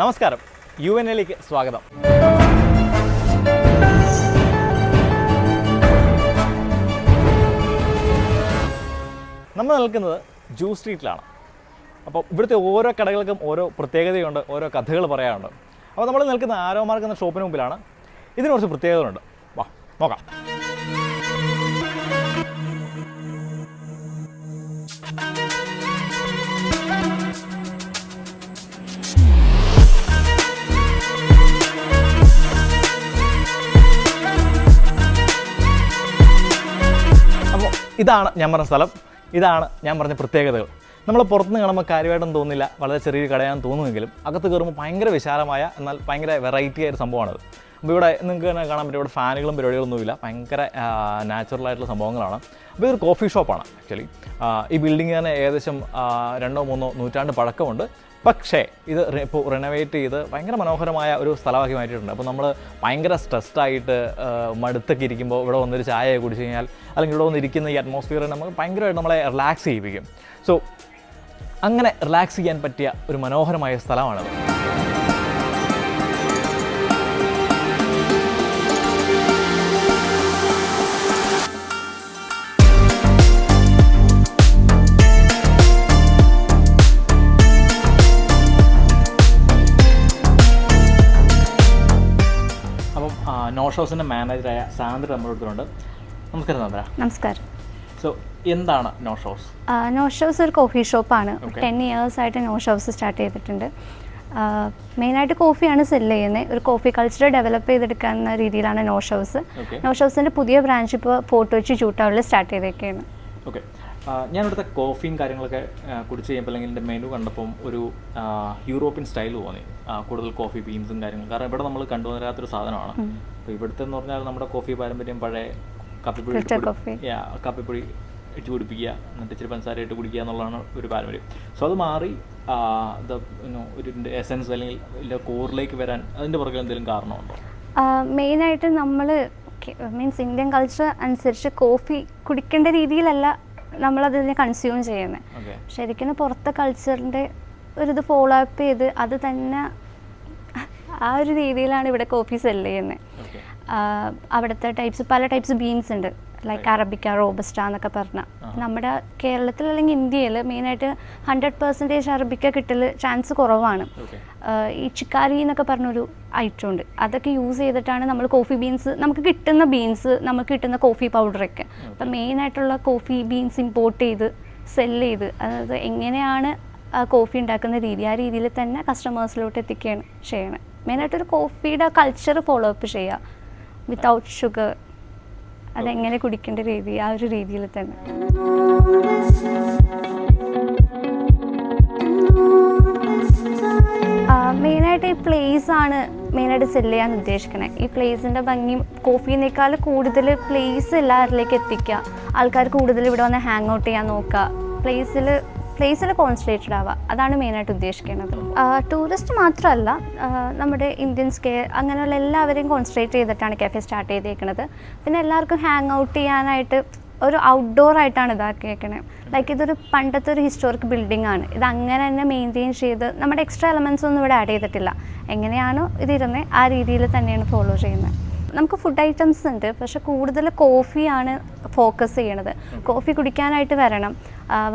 നമസ്കാരം. U N എയിലേക്ക് സ്വാഗതം. നമ്മൾ നിൽക്കുന്നത് ജൂ സ്ട്രീറ്റിലാണ്. അപ്പോൾ ഇവിടുത്തെ ഓരോ കടകൾക്കും ഓരോ പ്രത്യേകതയുണ്ട് ഓരോ കഥകൾ പറയാനുണ്ട്. അപ്പോൾ നമ്മൾ നിൽക്കുന്ന ആരോ മാർക്ക് എന്ന ഷോപ്പിന് മുമ്പിലാണ്. ഇതിന് കുറച്ച് പ്രത്യേകതകളുണ്ട്. വാ നോക്കാം. ഇതാണ് ഞാൻ പറഞ്ഞ സ്ഥലം. ഇതാണ് ഞാൻ പറഞ്ഞ പ്രത്യേകതകൾ. നമ്മൾ പുറത്തുനിന്ന് കാണുമ്പോൾ കാര്യമായിട്ടൊന്നും തോന്നില്ല വളരെ ചെറിയൊരു കടയാണെന്ന് തോന്നുമെങ്കിലും അകത്ത് കയറുമ്പോൾ ഭയങ്കര വിശാലമായ എന്നാൽ ഭയങ്കര വെറൈറ്റി ആയൊരു സംഭവമാണത്. അപ്പോൾ ഇവിടെ നിങ്ങൾക്ക് തന്നെ കാണാൻ പറ്റും. ഇവിടെ ഫാനുകളും പരിപാടികളൊന്നുമില്ല. ഭയങ്കര നാച്ചുറൽ ആയിട്ടുള്ള സംഭവങ്ങളാണ്. അപ്പോൾ ഇതൊരു കോഫി ഷോപ്പാണ് ആക്ച്വലി ഈ ബിൽഡിംഗ് തന്നെ ഏകദേശം രണ്ടോ മൂന്നോ നൂറ്റാണ്ട് പഴക്കമുണ്ട്. പക്ഷേ ഇത് ഇപ്പോൾ റിനോവേറ്റ് ചെയ്ത് ഭയങ്കര മനോഹരമായ ഒരു സ്ഥലമാക്കി മാറ്റിയിട്ടുണ്ട്. അപ്പോൾ നമ്മൾ ഭയങ്കര സ്ട്രെസ്ഡ് ആയിട്ട് മടുത്തൊക്കെ ഇരിക്കുമ്പോൾ ഇവിടെ വന്നൊരു ചായ കുടിച്ച് കഴിഞ്ഞാൽ അല്ലെങ്കിൽ ഇവിടെ വന്നിരിക്കുന്ന ഈ അറ്റ്മോസ്ഫിയർ നമുക്ക് ഭയങ്കരമായിട്ട് നമ്മളെ റിലാക്സ് ചെയ്യിപ്പിക്കും. സോ അങ്ങനെ റിലാക്സ് ചെയ്യാൻ പറ്റിയ ഒരു മനോഹരമായ സ്ഥലമാണത്. നോ ഷോസിന്റെ മാനേജറായ സാന്ദ്ര നമ്മുടെ അടുത്തുണ്ട് നമസ്കാരം സാന്ദ്ര. നമസ്കാരം. സോ എന്താണ് നോ ഷോസ് നോ ഷോസ് ഒരു കോഫി ഷോപ്പാണ്. ടെൻ ഇയേഴ്സ് ആയിട്ട് നോ ഷോസ് സ്റ്റാർട്ട് ചെയ്തിട്ടുണ്ട്. മെയിനായിട്ട് കോഫിയാണ് സെല്ല് ചെയ്യുന്നത് ഒരു കോഫി കൾച്ചർ ഡെവലപ്പ് ചെയ്തെടുക്കുന്ന രീതിയിലാണ് നോ ഷോസ് നോ ഷോസിന്റെ പുതിയ ബ്രാഞ്ച് ഇപ്പോൾ ഫോർട്ട് കൊച്ചി ചൂട്ടാവിൽ സ്റ്റാർട്ട് ചെയ്തേക്കാണ് ഓക്കെ ഞാൻ ഇവിടുത്തെ കോഫിയും കാര്യങ്ങളൊക്കെ കുടിച്ച് കഴിയുമ്പോൾ അല്ലെങ്കിൽ എന്റെ മെനു കണ്ടപ്പം ഒരു യൂറോപ്യൻ സ്റ്റൈൽ തോന്നി. കൂടുതൽ കോഫി ബീൻസും കാര്യങ്ങളും. കാരണം ഇവിടെ നമ്മൾ കണ്ടുവരാത്തൊരു സാധനമാണ്. അപ്പോൾ ഇവിടുത്തെ എന്ന് പറഞ്ഞാൽ നമ്മുടെ കോഫി പാരമ്പര്യം പഴയ കപ്പിപ്പൊടി കപ്പിപ്പൊടി ഇട്ട് കുടിപ്പിക്കുക. എന്നിട്ട് ഇച്ചിരി പഞ്ചസാര ഇട്ട് കുടിക്കുക എന്നുള്ളതാണ് ഒരു പാരമ്പര്യം. സോ അത് മാറി ഒരു എസൻസ് അല്ലെങ്കിൽ ഇതിന്റെ കോറിലേക്ക് വരാൻ അതിന്റെ പുറകിൽ എന്തെങ്കിലും കാരണമുണ്ടോ? മെയിനായിട്ട് നമ്മൾ മീൻസ് ഇന്ത്യൻ കൾച്ചർ അനുസരിച്ച് കോഫി കുടിക്കേണ്ട രീതിയിലല്ല നമ്മളതിനെ കൺസ്യൂം ചെയ്യുന്നത് ശരിക്കും പുറത്തെ കൾച്ചറിന്റെ ഇത് ഫോളോ അപ്പ് ചെയ്ത് അത് തന്നെ ആ ഒരു രീതിയിലാണ് ഇവിടെ കോഫി സെല്ല് ചെയ്യുന്നത് അവിടുത്തെ ടൈപ്സ് പല ടൈപ്സ് ബീൻസ് ഉണ്ട്. ലൈക്ക് അറബിക്ക റോബസ്റ്റ എന്നൊക്കെ പറഞ്ഞാൽ നമ്മുടെ കേരളത്തിൽ അല്ലെങ്കിൽ ഇന്ത്യയിൽ മെയിനായിട്ട് ഹൺഡ്രഡ് പെർസെന്റേജ് അറബിക്ക കിട്ടൽ ചാൻസ് കുറവാണ്. ഈ ചിക്കാരി എന്നൊക്കെ പറഞ്ഞൊരു ഐറ്റം ഉണ്ട്. അതൊക്കെ യൂസ് ചെയ്തിട്ടാണ് നമ്മൾ കോഫി ബീൻസ് നമുക്ക് കിട്ടുന്ന ബീൻസ് നമുക്ക് കിട്ടുന്ന കോഫി പൗഡറൊക്കെ അപ്പം മെയിനായിട്ടുള്ള കോഫി ബീൻസ് ഇമ്പോർട്ട് ചെയ്ത് സെല്ല് ചെയ്ത് അതായത് എങ്ങനെയാണ് ആ കോഫി ഉണ്ടാക്കുന്ന രീതി ആ രീതിയിൽ തന്നെ കസ്റ്റമേഴ്സിലോട്ട് എത്തിക്കുകയാണ് ചെയ്യണം. മെയിനായിട്ടൊരു കോഫിയുടെ കൾച്ചർ ഫോളോ അപ്പ് ചെയ്യുക. വിത്തൗട്ട് ഷുഗർ അതെങ്ങനെ കുടിക്കേണ്ട രീതി ആ ഒരു രീതിയിൽ തന്നെ. മെയിനായിട്ട് ഈ പ്ലേസ് ആണ് മെയിനായിട്ട് സെൽ ചെയ്യാൻ ഉദ്ദേശിക്കുന്നത് ഈ പ്ലേസിന്റെ ഭംഗി കോഫീനേക്കാൾ കൂടുതൽ പ്ലേസ് എല്ലാവരിലേക്ക് എത്തിക്കുക. ആൾക്കാർ കൂടുതൽ ഇവിടെ വന്ന് ഹാങ് ഔട്ട് ചെയ്യാൻ നോക്കുക. പ്ലേസിൽ പ്ലേസിൽ കോൺസെൻട്രേറ്റഡ് ആവുക. അതാണ് മെയിനായിട്ട് ഉദ്ദേശിക്കുന്നത് ടൂറിസ്റ്റ് മാത്രമല്ല നമ്മുടെ ഇന്ത്യൻസ് അങ്ങനെയുള്ള എല്ലാവരെയും കോൺസെൻട്രേറ്റ് ചെയ്തിട്ടാണ് കഫേ സ്റ്റാർട്ട് ചെയ്തേക്കുന്നത് പിന്നെ എല്ലാവർക്കും ഹാങ് ഔട്ട് ചെയ്യാനായിട്ട് ഒരു ഔട്ട്ഡോർ ആയിട്ടാണ് ഇതാക്കിയേക്കണേ. ലൈക്ക് ഇതൊരു പണ്ടത്തെ ഒരു ഹിസ്റ്റോറിക് ബിൽഡിംഗ് ആണ്. ഇത് അങ്ങനെ തന്നെ മെയിന്റെയിൻ ചെയ്ത് നമ്മുടെ എക്സ്ട്രാ എലമെൻസ് ഒന്നും ഇവിടെ ആഡ് ചെയ്തിട്ടില്ല. എങ്ങനെയാണോ ഇതിരുന്നത് ആ രീതിയിൽ തന്നെയാണ് ഫോളോ ചെയ്യുന്നത്. നമുക്ക് ഫുഡ് ഐറ്റംസ് ഉണ്ട്. പക്ഷെ കൂടുതൽ കോഫിയാണ് ഫോക്കസ് ചെയ്യണത്. കോഫി കുടിക്കാനായിട്ട് വരണം.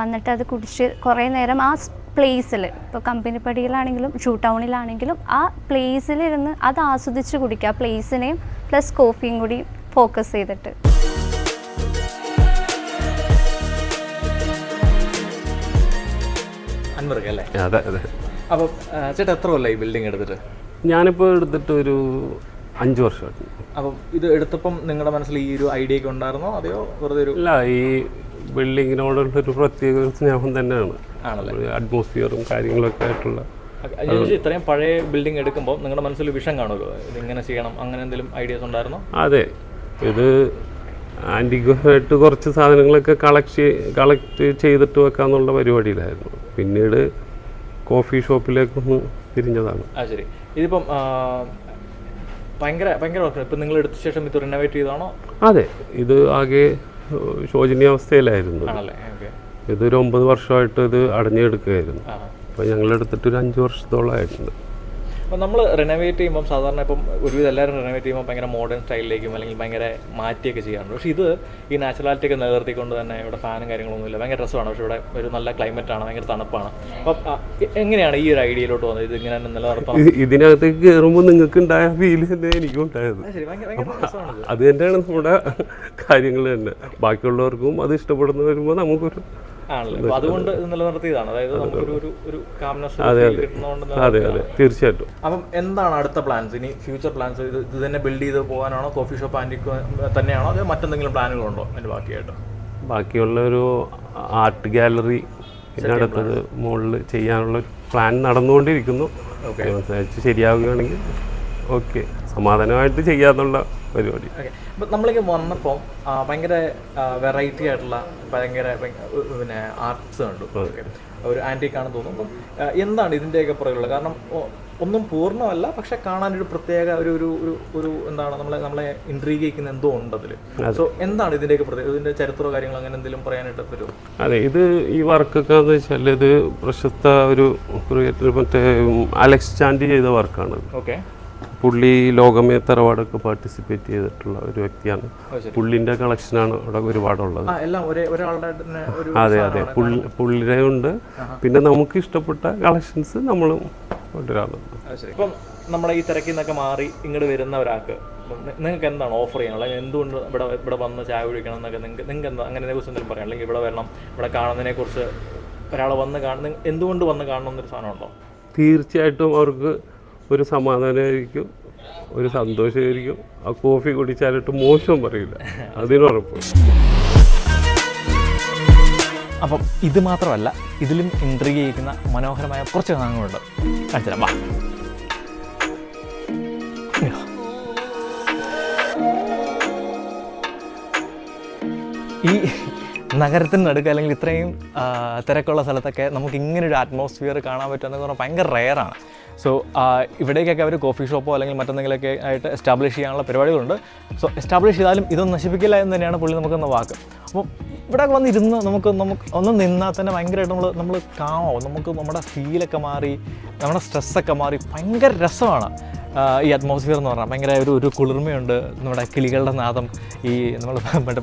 വന്നിട്ട് അത് കുടിച്ച് കുറേ നേരം ആ പ്ലേസിൽ ഇപ്പോൾ കമ്പനിപ്പടിയിലാണെങ്കിലും ഷൂ ടൗണിലാണെങ്കിലും ആ പ്ലേസിലിരുന്ന് അത് ആസ്വദിച്ച് കുടിക്കുക. പ്ലേസിനെയും പ്ലസ് കോഫിയും കൂടി ഫോക്കസ് ചെയ്തിട്ട്. അൻവർക്ക് അല്ലേ? അതെ അതെ. അപ്പം ചേട്ടാ എത്ര കൊല്ലം ഈ ബിൽഡിംഗ് എടുത്തിട്ട്? ഞാനിപ്പോൾ എടുത്തിട്ട് ഒരു അഞ്ച് വർഷമായിട്ട്. അപ്പം ഇത് എടുത്തപ്പം നിങ്ങളുടെ മനസ്സിൽ ഈ ഒരു ഐഡിയ ഒക്കെ ഉണ്ടായിരുന്നോ? അതെയോ വെറുതെ ഒരു അല്ല ഈ ബിൽഡിങ്ങിനോടുള്ളൊരു പ്രത്യേക ഒരു സ്നേഹം തന്നെയാണ്. ആണല്ലേ? അറ്റ്മോസ്ഫിയറും കാര്യങ്ങളൊക്കെ ആയിട്ടുള്ള. ഇത്രയും പഴയ ബിൽഡിംഗ് എടുക്കുമ്പോൾ നിങ്ങളുടെ മനസ്സിൽ വിഷം കാണുമല്ലോ? ഇങ്ങനെ ചെയ്യണം അങ്ങനെ എന്തെങ്കിലും ഐഡിയാസ് ഉണ്ടായിരുന്നോ? അതെ. ഇത് ആന്റിക്വായിട്ട് കുറച്ച് സാധനങ്ങളൊക്കെ കളക്ട് കളക്ട് ചെയ്തിട്ട് വെക്കാന്നുള്ള പരിപാടിയിലായിരുന്നു. പിന്നീട് കോഫി ഷോപ്പിലേക്കൊന്ന് തിരിഞ്ഞതാണ്. ആ ശരി. ഇതിപ്പം ഭയങ്കര ഭയങ്കര വർഷം ഇപ്പം നിങ്ങൾ എടുത്ത ശേഷം ഇത് റിനോവേറ്റ് ചെയ്താണോ അതെ. ഇത് ആകെ ശോചനീയാവസ്ഥയിലായിരുന്നു ഇതൊരു ഒമ്പത് വർഷമായിട്ട് ഇത് അടഞ്ഞെടുക്കുകയായിരുന്നു. അപ്പോൾ ഞങ്ങൾ എടുത്തിട്ട് ഒരു അഞ്ച് വർഷത്തോളമായിട്ടുണ്ട്. അപ്പം നമ്മൾ റിനോവേറ്റ് ചെയ്യുമ്പോൾ സാധാരണ ഇപ്പം ഒരുവിധം എല്ലാവരും റിനോവേറ്റ് ചെയ്യുമ്പോൾ ഭയങ്കര മോഡേൺ സ്റ്റൈലിലേക്കും അല്ലെങ്കിൽ ഭയങ്കര മാറ്റിയൊക്കെ ചെയ്യാറുണ്ട്. പക്ഷേ ഇത് ഈ നാച്ചുറാലിറ്റി ഒക്കെ നിലനിർത്തിക്കൊണ്ട് തന്നെ ഇവിടെ ഫാനും കാര്യങ്ങളൊന്നുമില്ല. ഭയങ്കര രസമാണ്. പക്ഷേ ഇവിടെ ഒരു നല്ല ക്ലൈമറ്റ് ആണ്. ഭയങ്കര തണുപ്പാണ്. അപ്പം എങ്ങനെയാണ് ഈ ഒരു ഐഡിയയിലോട്ട് വന്നത്? ഇത് ഇങ്ങനെ തന്നെ നിലനിർത്തണം. ഇതിനകത്തേക്ക് കയറുമ്പോൾ നിങ്ങൾക്ക് ഉണ്ടായ ഫീൽ തന്നെ എനിക്കും ഉണ്ടായത്. അത് തന്നെയാണ് നമ്മുടെ കാര്യങ്ങൾ തന്നെ. ബാക്കിയുള്ളവർക്കും അത് ഇഷ്ടപ്പെടുന്ന വരുമ്പോൾ നമുക്കൊരു ആണല്ലോ? അതുകൊണ്ട് നിലനിർത്തിയതാണ്. അതായത് നമുക്കൊരു ഒരു ഒരു കാംനെസ് കിട്ടുന്നതുകൊണ്ട് അതെ. അതെ തീർച്ചയായിട്ടും. അപ്പം എന്താണ് അടുത്ത പ്ലാൻസ് ഇനി ഫ്യൂച്ചർ പ്ലാൻസ് ഇത് ഇത് തന്നെ ബിൽഡ് ചെയ്ത് പോകാനാണോ കോഫി ഷോപ്പ് ആന്റിക്ക് തന്നെയാണോ അതോ മറ്റെന്തെങ്കിലും പ്ലാനുകളുണ്ടോ അതിന്റെ ബാക്കിയായിട്ട്? ബാക്കിയുള്ള ഒരു ആർട്ട് ഗാലറി പിന്നെ അടുത്തത് മുകളിൽ ചെയ്യാനുള്ള പ്ലാൻ നടന്നുകൊണ്ടിരിക്കുന്നു. ശരിയാവുകയാണെങ്കിൽ ഓക്കെ സമാധാനമായിട്ട് ചെയ്യാന്നുള്ള പരിപാടി. അപ്പം നമ്മളിങ്ങനെ വന്നപ്പോൾ ആ, ഭയങ്കര വെറൈറ്റി ആയിട്ടുള്ള ഭയങ്കര പിന്നെ ആർട്സ് കണ്ടു. ഒരു ആന്റിക് ആണെന്ന് തോന്നുന്നു. അപ്പം എന്താണ് ഇതിന്റെയൊക്കെ പുറകുള്ളത് കാരണം ഒന്നും പൂർണമല്ല പക്ഷെ കാണാൻ ഒരു പ്രത്യേക ഒരു ഒരു ഒരു ഒരു എന്താണ് നമ്മളെ നമ്മളെ ഇൻട്രീഗ് ചെയ്യിക്കുന്ന എന്തോ ഉണ്ട് അതിൽ സോ എന്താണ് ഇതിന്റെയൊക്കെ പ്രത്യേക ഇതിന്റെ ചരിത്രമോ കാര്യങ്ങളോ അങ്ങനെ എന്തെങ്കിലും പറയാനായിട്ട് പറ്റുമോ അതെ ഇത് ഈ വർക്കൊക്കെ എന്ന് വെച്ചാൽ ഇത് പ്രശസ്ത ഒരു ക്രിയേറ്റർ മറ്റേ അലക്സ് ചാൻഡി ചെയ്ത വർക്കാണ് ഓക്കെ പുള്ളി ലോകമേ തറവാടൊക്കെ പാർട്ടിസിപ്പേറ്റ് ചെയ്തിട്ടുള്ള ഒരു വ്യക്തിയാണ്. പുള്ളിന്റെ കളക്ഷനാണ് അവിടെ ഒരുപാടുള്ളത്. അതെ അതെ. പുള്ളി പുള്ളിയുടെ ഉണ്ട്. പിന്നെ നമുക്ക് ഇഷ്ടപ്പെട്ട കളക്ഷൻസ് നമ്മളും കൊണ്ടുവരാറുണ്ട്. ഇപ്പം നമ്മുടെ ഈ തിരക്കിൽ നിന്നൊക്കെ മാറി ഇങ്ങോട്ട് വരുന്ന ഒരാൾക്ക് നിങ്ങൾക്ക് എന്താണ് ഓഫർ ചെയ്യണം അല്ലെങ്കിൽ എന്തുകൊണ്ട് ഇവിടെ ഇവിടെ വന്ന് ചായ കുടിക്കണം എന്നൊക്കെ നിങ്ങൾക്ക് നിങ്ങൾക്ക് എന്താ അങ്ങനെ കുറിച്ച് എന്തെങ്കിലും പറയാം അല്ലെങ്കിൽ ഇവിടെ വരണം ഇവിടെ കാണുന്നതിനെ കുറിച്ച് ഒരാൾ വന്ന് കാണുന്ന എന്തുകൊണ്ട് വന്ന് കാണണം എന്നൊരു സാധനം ഉണ്ടോ? തീർച്ചയായിട്ടും അവർക്ക് ഒരു സമാധാനമായിരിക്കും ഒരു സന്തോഷമായിരിക്കും. ആ കോഫി കുടിച്ചാലിട്ട് മോശം പറയില്ല. അതിനുറപ്പ് അപ്പം ഇത് മാത്രമല്ല ഇതിലും ഇൻട്രിഗ് ചെയ്യിക്കുന്ന മനോഹരമായ കുറച്ച് സാധനങ്ങളുണ്ട് കാണിച്ചു വാ. ഈ നഗരത്തിന് നടുക്ക് അല്ലെങ്കിൽ ഇത്രയും തിരക്കുള്ള സ്ഥലത്തൊക്കെ നമുക്ക് ഇങ്ങനെ ഒരു അറ്റ്മോസ്ഫിയർ കാണാൻ പറ്റുമെന്ന് പറഞ്ഞാൽ ഭയങ്കര റെയറാണ് സോ ഇവിടേക്കൊക്കെ അവർ കോഫി ഷോപ്പോ അല്ലെങ്കിൽ മറ്റെന്തെങ്കിലുമൊക്കെ ആയിട്ട് എസ്റ്റാബ്ലിഷ് ചെയ്യാനുള്ള പരിപാടികളുണ്ട്. സോ എസ്റ്റാബ്ലിഷ് ചെയ്താലും ഇതൊന്നും നശിപ്പിക്കില്ല എന്ന് തന്നെയാണ് പുള്ളി നമുക്കെന്ന വാക്ക്. അപ്പോൾ ഇവിടെ വന്നിരുന്ന് നമുക്ക് നമുക്ക് ഒന്ന് നിന്നാൽ തന്നെ ഭയങ്കരമായിട്ട് നമ്മൾ നമ്മൾ കാമോ നമുക്ക് നമ്മുടെ ഫീലൊക്കെ മാറി നമ്മുടെ സ്ട്രെസ്സൊക്കെ മാറി. ഭയങ്കര രസമാണ്. ഈ അറ്റ്മോസ്ഫിയർ എന്ന് പറഞ്ഞാൽ ഭയങ്കര ഒരു ഒരു കുളിർമയുണ്ട്. നമ്മുടെ കിളികളുടെ നാദം ഈ നമ്മൾ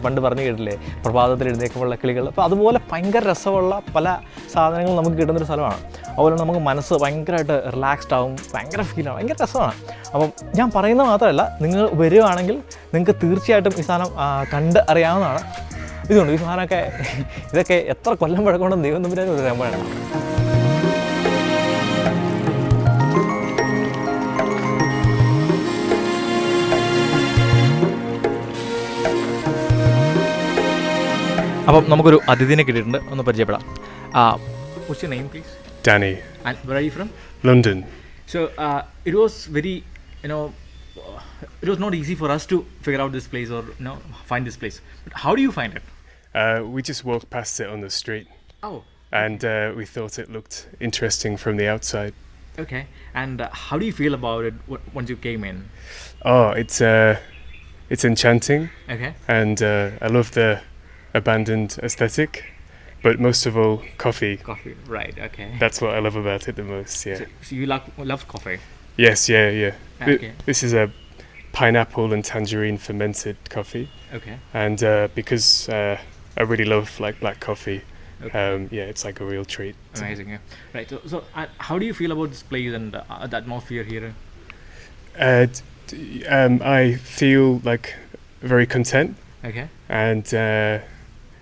പണ്ട് പറഞ്ഞു കേട്ടില്ലേ? പ്രഭാതത്തിൽ എഴുന്നേക്കുമ്പോഴുള്ള കിളികൾ. അപ്പോൾ അതുപോലെ ഭയങ്കര രസമുള്ള പല സാധനങ്ങളും നമുക്ക് കിട്ടുന്നൊരു സ്ഥലമാണ്. അതുപോലെ നമുക്ക് മനസ്സ് ഭയങ്കരമായിട്ട് റിലാക്സ്ഡ് ആവും. ഭയങ്കര ഫീലാണ് ഭയങ്കര രസമാണ്. അപ്പം ഞാൻ പറയുന്നത് മാത്രമല്ല നിങ്ങൾ വരികയാണെങ്കിൽ നിങ്ങൾക്ക് തീർച്ചയായിട്ടും ഈ സാധനം കണ്ട് അറിയാവുന്നതാണ്. ഇതുകൊണ്ട് ഈ സാധനമൊക്കെ ഇതൊക്കെ എത്ര കൊല്ലം പഴക്കമുണ്ടെന്ന് ദൈവം തമ്മിൽ ഒരു അപ്പം നമുക്കൊരു അതിഥിനെ കിട്ടിയിട്ടുണ്ട് ഒന്ന് പരിചയപ്പെടാം What's your name, please? Danny, And where are you from? London. So uh, it was very, you know, it was not easy for us to figure out this place or you know find this place. But how do you find it? Uh, we just walked past it on the street Oh, and uh, we thought it looked interesting from the outside. okay. And uh, how do you feel about it w- once you came in? Oh, it's uh, it's enchanting Okay. and uh, I love the abandoned aesthetic, but most of all, coffee. Coffee. Right. Okay. That's what I love about it the most. Yeah. so, so you love love coffee. Yes. Yeah. Yeah. Okay. This is a pineapple and tangerine fermented coffee, Okay. and uh, because uh, I really love like black coffee, Okay. um, yeah, it's like a real treat. Amazing. Yeah. Right. So, so uh, how do you feel about this place and uh, the atmosphere here? Uh, d- d- um, I feel like very content Okay. and uh,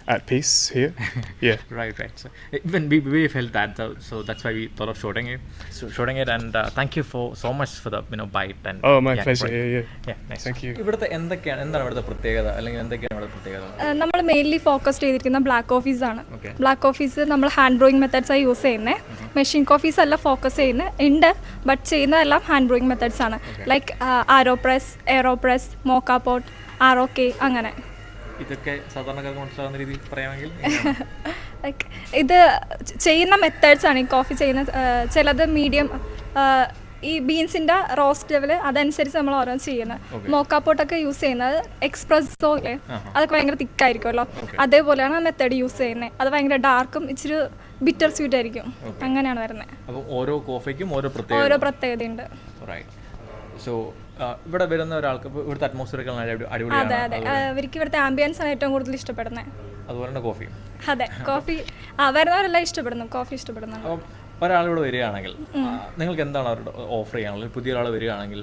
at peace here. yeah. Right, right. So even we, we felt that, though, so that's why we thought of shooting it. So shooting it, and uh, thank you for so much for the you know bite and. Oh, my yeah, pleasure. Yeah, yeah. Yeah, nice. Thank you. ഇവിടുത്തെ എന്തൊക്കെയാണ് എന്താണ് ഇവിടുത്തെ പ്രത്യേകത അല്ലെങ്കിൽ എന്തൊക്കെയാണ് ഇവിടുത്തെ പ്രത്യേകത നമ്മൾ മെയിൻലി ഫോക്കസ് ചെയ്തിരിക്കുന്ന ബ്ലാക്ക് കോഫീസ് ആണ്. ബ്ലാക്ക് കോഫീസ് നമ്മൾ ഹാൻഡ് ബ്രോയിങ് മെത്തേഡ്സ് ആയി യൂസ് ചെയ്യുന്നത് മെഷീൻ കോഫീസ് അല്ല ഫോക്കസ് ചെയ്യുന്നത് ഉണ്ട് ബട്ട് ചെയ്യുന്നതെല്ലാം ഹാൻഡ് ബ്രോയിങ് മെത്തേഡ്സ് ആണ് like aero press aero press mocha pot ആറോ കെ അങ്ങനെ ഇതൊക്കെ സാധാരണക്കാർക്ക് മനസ്സിലാവുന്ന രീതിയിൽ പറയാമെങ്കിൽ ലൈക്ക് ഇത് ചെയ്യുന്ന മെത്തേഡ്സ് ആണ്. ഈ കോഫി ചെയ്യുന്ന ചിലത് മീഡിയം ഈ ബീൻസിന്റെ റോസ്റ്റ് ലെവൽ അതനുസരിച്ച് നമ്മൾ ഓരോ ചെയ്യുന്നത്. മോക്കാപ്പോട്ടൊക്കെ യൂസ് ചെയ്യുന്നത് എക്സ്പ്രസ്സോ ഇല്ലേ അതൊക്കെ ഭയങ്കര തിക്കായിരിക്കുമല്ലോ അതേപോലെയാണ് ആ മെത്തേഡ് യൂസ് ചെയ്യുന്നത്. അത് ഭയങ്കര ഡാർക്കും ഇച്ചിരി ബിറ്റർ സ്വീറ്റ് ആയിരിക്കും. അങ്ങനെയാണ് വരുന്നത്. ഓരോ കോഫിക്കും ഓരോ പ്രത്യേകത ഓരോ പ്രത്യേകതയുണ്ട്. സോ ഇവിടെ വരുന്ന ഒരാൾക്ക് ഇവിടുത്തെ അറ്റ്മോസ്ഫിയർ അതെ അടിപൊളിയാണ്. അതെ. ആ, അവർക്ക് ഇവിടുത്തെ ആംബിയൻസ് ആണ് ഏറ്റവും കൂടുതൽ ഇഷ്ടപ്പെടുന്നത് അതുപോലെ തന്നെ കോഫി അതെ കോഫി ആ വരുന്നവരെല്ലാം ഇഷ്ടപ്പെടുന്നു. കോഫി ഇഷ്ടപ്പെടുന്നു അപ്പം ഒരാളിവിടെ വരികയാണെങ്കിൽ നിങ്ങൾക്ക് എന്താണ് അവരുടെ ഓഫർ ചെയ്യാനുള്ളത്? പുതിയ ഒരാൾ വരികയാണെങ്കിൽ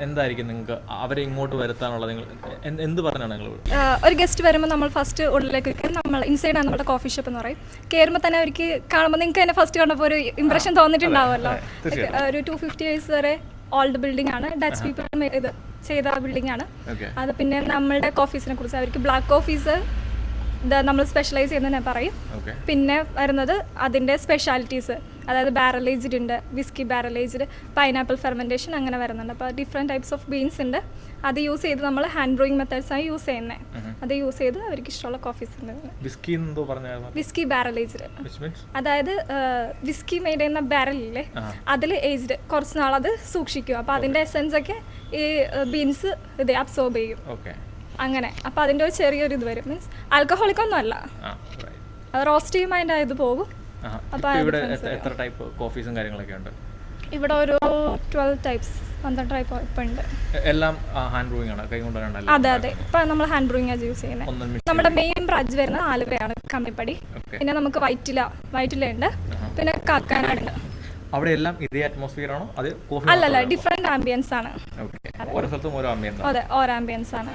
എന്തായിരിക്കും നിങ്ങൾക്ക് അവരെ ഇങ്ങോട്ട് വരുത്താനുള്ള നിങ്ങൾ എന്ത് പറഞ്ഞാണ് നിങ്ങൾ ഒരു ഗസ്റ്റ് വരുമ്പോൾ നമ്മൾ ഫസ്റ്റ് ഉള്ളിലേക്ക് നമ്മൾ ഇൻസൈഡ് ആണ് നമ്മുടെ കോഫി ഷോപ്പ് എന്ന് പറയും. കയറുമ്പോൾ തന്നെ അവർക്ക് കാണുമ്പോൾ നിങ്ങൾക്ക് തന്നെ ഫസ്റ്റ് കണ്ടപ്പോൾ ഒരു ഇംപ്രഷൻ തോന്നിയിട്ടുണ്ടാവുമല്ലോ. ഒരു ടു ഫിഫ്റ്റി വയസ്സ് വരെ ഓൾഡ് ബിൽഡിംഗ് ആണ്. ഡച്ച് പീപ്പിൾ ഇത് ചെയ്ത ബിൽഡിംഗ് ആണ്. അത് പിന്നെ നമ്മളുടെ കോഫീസിനെ കുറിച്ച് അവർക്ക് ബ്ലാക്ക് കോഫീസ് നമ്മൾ സ്പെഷ്യലൈസ് ചെയ്യുന്നതിനെ പറയും. പിന്നെ വരുന്നത് അതിന്റെ സ്പെഷ്യാലിറ്റീസ് അതായത് ബാരലേജ്ഡ് ഉണ്ട് വിസ്കി ബാരലേജ്ഡ് പൈനാപ്പിൾ ഫെർമെന്റേഷൻ അങ്ങനെ വരുന്നുണ്ട്. അപ്പോൾ ഡിഫറെന്റ് ടൈപ്സ് ഓഫ് ബീൻസ് ഉണ്ട്. അത് യൂസ് ചെയ്ത് നമ്മൾ ഹാൻഡ് ബ്രോയിങ് മെത്തേഡ്സാണ് യൂസ് ചെയ്യുന്നത് അത് യൂസ് ചെയ്ത് അവർക്ക് ഇഷ്ടമുള്ള കോഫീസ് ഉണ്ട്. വിസ്കി ബാരലേജ്ഡ് അതായത് വിസ്കി മെയ്ഡ് ചെയ്യുന്ന ബാരലില്ലേ അതിൽ ഏജ്ഡ് കുറച്ച് നാൾ അത് സൂക്ഷിക്കും. അപ്പോൾ അതിന്റെ എസെൻസ് ഒക്കെ ഈ ബീൻസ് ഇത് അബ്സോർബ് ചെയ്യും. അങ്ങനെ. അപ്പോൾ അതിന്റെ ഒരു ചെറിയൊരു ഇത് വരും. മീൻസ് ആൽക്കഹോളിക് ഒന്നും അല്ല. അത് റോസ്റ്റ് ചെയ്യുമ്പോൾ അതിന്റെ ഇത് പോകും. ആ അപ്പൊ ഇപ്പൊ ആ ഇവിടെ എത്ര- ടൈപ്പ് കോഫീസും കാര്യങ്ങളൊക്കെ ഉണ്ട്? ഇവിടെ ഒരു ട്വൽവ് ടൈപ്സ് പന്ത്രണ്ട് ടൈപ്പ് ഇപ്പം ഉണ്ട്. എല്ലാം ഹാൻഡ് ബ്രൂയിങ് ആണ്. കൈ കൊണ്ടാണ് അതെ അതെ. ഇപ്പം നമ്മൾ ഹാൻഡ് ബ്രൂയിങ് ആണ് യൂസ് ചെയ്യുന്നത് നമ്മുടെ മെയിൻ ബ്രാഞ്ച് വരുന്നത് ആലുവയാണ് കമ്മിപ്പടി പിന്നെ നമുക്ക് വൈറ്റില വൈറ്റില ഉണ്ട്. പിന്നെ കാക്കാനാടുണ്ട്. അവിടെ എല്ലാം ഇതേ അറ്റ്മോസ്ഫിയർ ആണോ? അത് അല്ലല്ല ഡിഫറെന്റ് ആംബിയൻസ് ആണ്. ഓരോ സ്ഥലത്തും ഓരോ ആംബിയൻസ് അതെ ഓരോ ആംബിയൻസ് ആണ്.